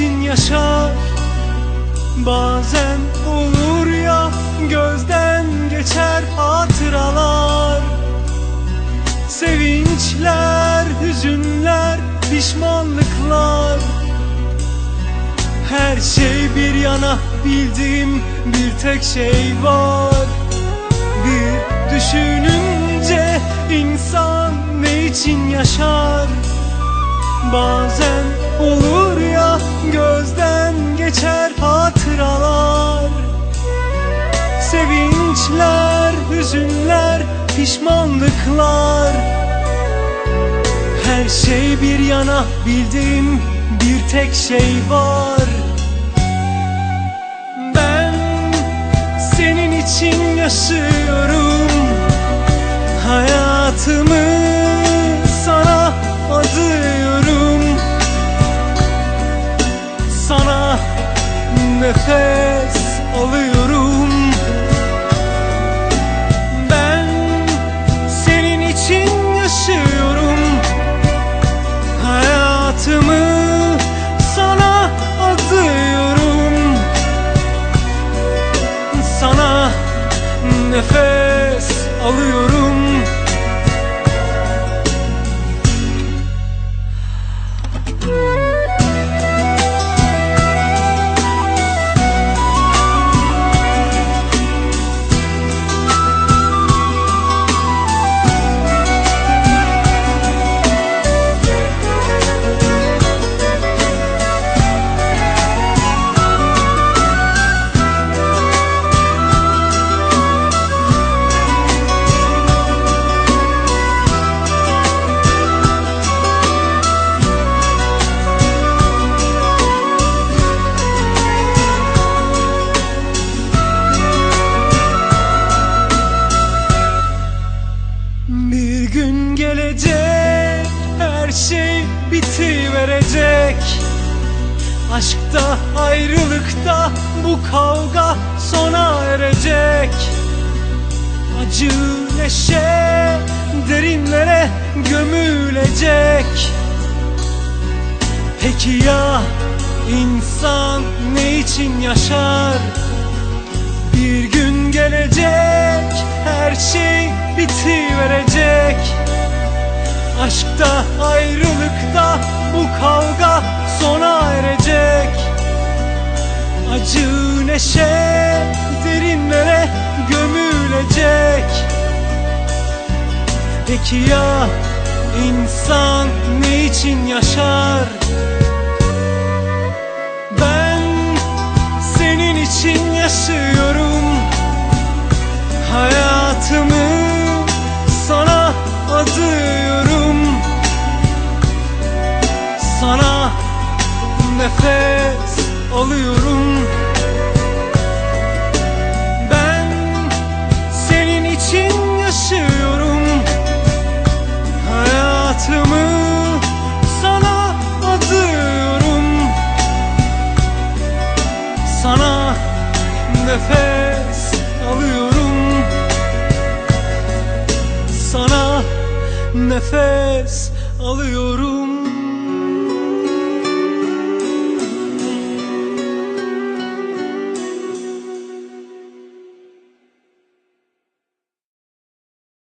yaşar. Bazen olur ya gözden geçer hatıralar. Sevinçler, hüzünler, pişmanlıklar. Her şey bir yana bildiğim bir tek şey var. Bir düşününce insan ne için yaşar? Bazen olur ya gözden geçer hatıralar. Sevinçler, hüzünler, pişmanlıklar. Her şey bir yana bildiğim bir tek şey var. Ben senin için yaşıyorum nefes alıyorum. Ben senin için yaşıyorum. Hayatımı sana adıyorum. Sana nefes alıyorum şey bitiverecek. Aşkta ayrılıkta bu kavga sona erecek. Acı neşe derinlere gömülecek. Peki ya insan ne için yaşar? Bir gün gelecek her şey bitiverecek. Aşkta neşe derinlere gömülecek. Peki ya insan ne için yaşar? Ben senin için yaşıyorum. Hayatımı sana adıyorum. Sana nefes alıyorum nefes alıyorum